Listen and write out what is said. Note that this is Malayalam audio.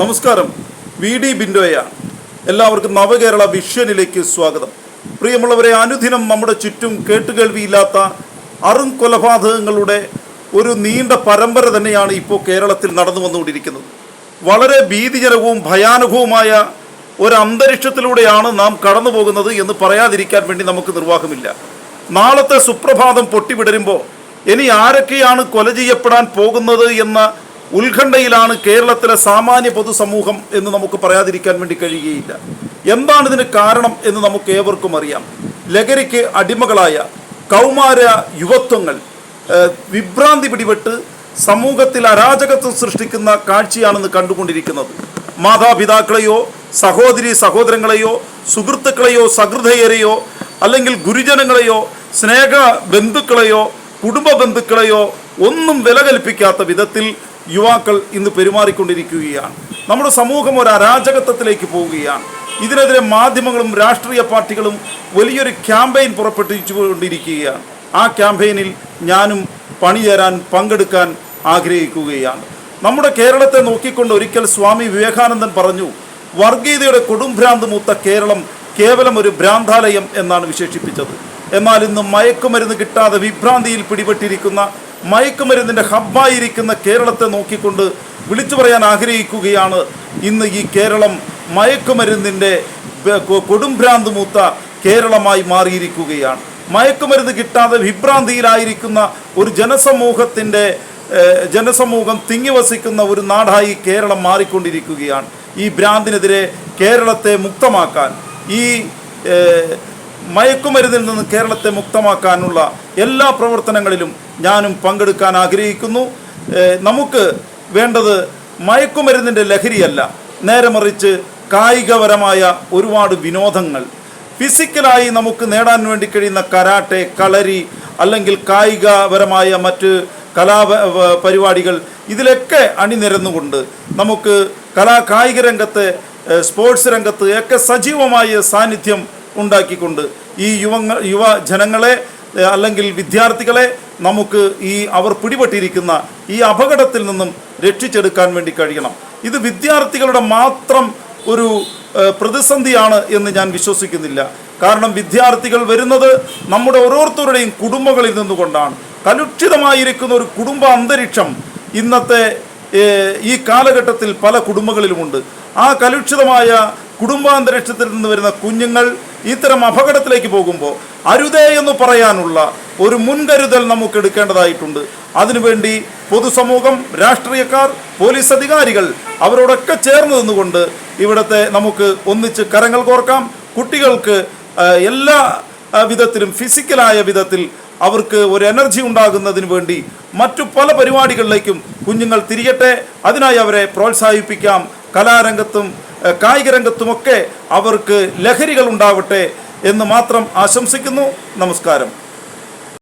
നമസ്കാരം. വി ഡി ബിൻഡോയാണ് എല്ലാവർക്കും നവകേരള വിഷനിലേക്ക് സ്വാഗതം. പ്രിയമുള്ളവരെ അനുദിനം നമ്മുടെ ചുറ്റും കേട്ടുകേൾവിയില്ലാത്ത അറും കൊലപാതകങ്ങളുടെ ഒരു നീണ്ട പരമ്പര തന്നെയാണ് ഇപ്പോൾ കേരളത്തിൽ നടന്നു വന്നുകൊണ്ടിരിക്കുന്നത്. വളരെ ഭീതിജനകവും ഭയാനകവുമായ ഒരു അന്തരീക്ഷത്തിലൂടെയാണ് നാം കടന്നു പോകുന്നത് എന്ന് പറയാതിരിക്കാൻ വേണ്ടി നമുക്ക് നിർവാഹമില്ല. നാളത്തെ സുപ്രഭാതം പൊട്ടിവിടരുമ്പോൾ ഇനി ആരൊക്കെയാണ് കൊല ചെയ്യപ്പെടാൻ പോകുന്നത് എന്ന ഉത്കണ്ഠയിലാണ് കേരളത്തിലെ സാമാന്യ പൊതുസമൂഹം എന്ന് നമുക്ക് പറയാതിരിക്കാൻ വേണ്ടി കഴിയുകയില്ല. എന്താണ് ഇതിന് കാരണം എന്ന് നമുക്ക് ഏവർക്കും അറിയാം. ലഹരിക്ക് അടിമകളായ കൗമാര യുവത്വങ്ങൾ വിഭ്രാന്തി പിടിപെട്ട് സമൂഹത്തിൽ അരാജകത്വം സൃഷ്ടിക്കുന്ന കാഴ്ചയാണെന്ന് കണ്ടുകൊണ്ടിരിക്കുന്നത്. മാതാപിതാക്കളെയോ സഹോദരി സഹോദരങ്ങളെയോ സുഹൃത്തുക്കളെയോ സഹൃദയരെയോ അല്ലെങ്കിൽ ഗുരുജനങ്ങളെയോ സ്നേഹ ബന്ധുക്കളെയോ കുടുംബ ബന്ധുക്കളെയോ ഒന്നും വില കൽപ്പിക്കാത്ത വിധത്തിൽ യുവാക്കൾ ഇന്ന് പെരുമാറിക്കൊണ്ടിരിക്കുകയാണ്. നമ്മുടെ സമൂഹം ഒരു അരാജകത്വത്തിലേക്ക് പോവുകയാണ്. ഇതിനെതിരെ മാധ്യമങ്ങളും രാഷ്ട്രീയ പാർട്ടികളും വലിയൊരു ക്യാമ്പയിൻ പുറപ്പെട്ടിച്ചുകൊണ്ടിരിക്കുകയാണ് ആ ക്യാമ്പയിനിൽ ഞാനും പണിചേരാൻ പങ്കെടുക്കാൻ ആഗ്രഹിക്കുകയാണ്. നമ്മുടെ കേരളത്തെ നോക്കിക്കൊണ്ട് ഒരിക്കൽ സ്വാമി വിവേകാനന്ദൻ പറഞ്ഞു വർഗീയതയുടെ കൊടുംഭ്രാന്ത് മൂത്ത കേരളം കേവലം ഒരു ഭ്രാന്താലയം എന്നാണ് വിശേഷിപ്പിച്ചത്. എന്നാൽ ഇന്ന് മയക്കുമരുന്ന് കിട്ടാതെ വിഭ്രാന്തിയിൽ പിടിപെട്ടിരിക്കുന്ന മയക്കുമരുന്നിന്റെ ഹബ്ബായിരിക്കുന്ന കേരളത്തെ നോക്കിക്കൊണ്ട് വിളിച്ചു പറയാൻ ആഗ്രഹിക്കുകയാണ് ഇന്ന് ഈ കേരളം മയക്കുമരുന്നിന്റെ കൊടുംഭ്രാന്ത് മൂത്ത കേരളമായി മാറിയിരിക്കുകയാണ്. മയക്കുമരുന്ന് കിട്ടാതെ വിഭ്രാന്തിയിലായിരിക്കുന്ന ഒരു ജനസമൂഹത്തിന്റെ ജനസമൂഹം തിങ്ങിവസിക്കുന്ന ഒരു നാടായി കേരളം മാറിക്കൊണ്ടിരിക്കുകയാണ്. ഈ ഭ്രാന്തിനെതിരെ കേരളത്തെ മുക്തമാക്കാൻ ഈ മയക്കുമരുന്നിൽ നിന്ന് കേരളത്തെ മുക്തമാക്കാനുള്ള എല്ലാ പ്രവർത്തനങ്ങളിലും ഞാനും പങ്കെടുക്കാൻ ആഗ്രഹിക്കുന്നു. നമുക്ക് വേണ്ടത് മയക്കുമരുന്നിന്റെ ലഹരിയല്ല. നേരെ മറിച്ച് കായികപരമായ ഒരുപാട് വിനോദങ്ങൾ. ഫിസിക്കലായി നമുക്ക് നേടാൻ വേണ്ടി കഴിയുന്ന കരാട്ടെ കളരി അല്ലെങ്കിൽ കായികപരമായ മറ്റ് കലാ പരിപാടികൾ ഇതിലൊക്കെ അണിനിരന്നുകൊണ്ട് നമുക്ക് കലാ കായിക രംഗത്ത് സ്പോർട്സ് രംഗത്ത് ഒക്കെ സജീവമായ സാന്നിധ്യം ഉണ്ടാക്കിക്കൊണ്ട് ഈ യുവങ്ങൾ യുവ ജനങ്ങളെ അല്ലെങ്കിൽ വിദ്യാർത്ഥികളെ നമുക്ക് ഈ അവർ പിടിപെട്ടിരിക്കുന്ന ഈ അപകടത്തിൽ നിന്നും രക്ഷിച്ചെടുക്കാൻ വേണ്ടി കഴിയണം. ഇത് വിദ്യാർത്ഥികളുടെ മാത്രം ഒരു പ്രതിസന്ധിയാണ് എന്ന് ഞാൻ വിശ്വസിക്കുന്നില്ല. കാരണം വിദ്യാർത്ഥികൾ വരുന്നത് നമ്മുടെ ഓരോരുത്തരുടെയും കുടുംബങ്ങളിൽ നിന്നുകൊണ്ടാണ്. കലുഷിതമായിരിക്കുന്ന ഒരു കുടുംബ അന്തരീക്ഷം ഇന്നത്തെ ഈ കാലഘട്ടത്തിൽ പല കുടുംബങ്ങളിലുമുണ്ട്. ആ കലുഷിതമായ കുടുംബാന്തരീക്ഷത്തിൽ നിന്ന് വരുന്ന കുഞ്ഞുങ്ങൾ ഇത്തരം അപകടത്തിലേക്ക് പോകുമ്പോൾ അരുതേ എന്ന് പറയാനുള്ള ഒരു മുൻകരുതൽ നമുക്ക് എടുക്കേണ്ടതായിട്ടുണ്ട്. അതിനുവേണ്ടി പൊതുസമൂഹം രാഷ്ട്രീയക്കാർ പോലീസ് അധികാരികൾ അവരോടൊക്കെ ചേർന്ന് നിന്നുകൊണ്ട് ഇവിടുത്തെ നമുക്ക് ഒന്നിച്ച് കരങ്ങൾ കോർക്കാം. കുട്ടികൾക്ക് എല്ലാ വിധത്തിലും ഫിസിക്കലായ വിധത്തിൽ അവർക്ക് ഒരു എനർജി ഉണ്ടാകുന്നതിന് വേണ്ടി മറ്റു പല പരിപാടികളിലേക്കും കുഞ്ഞുങ്ങൾ തിരിയട്ടെ. അതിനായി അവരെ പ്രോത്സാഹിപ്പിക്കാം. കലാരംഗത്തും കായിക രംഗത്തുമൊക്കെ അവർക്ക് ലഹരികൾ ഉണ്ടാവട്ടെ എന്ന് മാത്രം ആശംസിക്കുന്നു. നമസ്കാരം.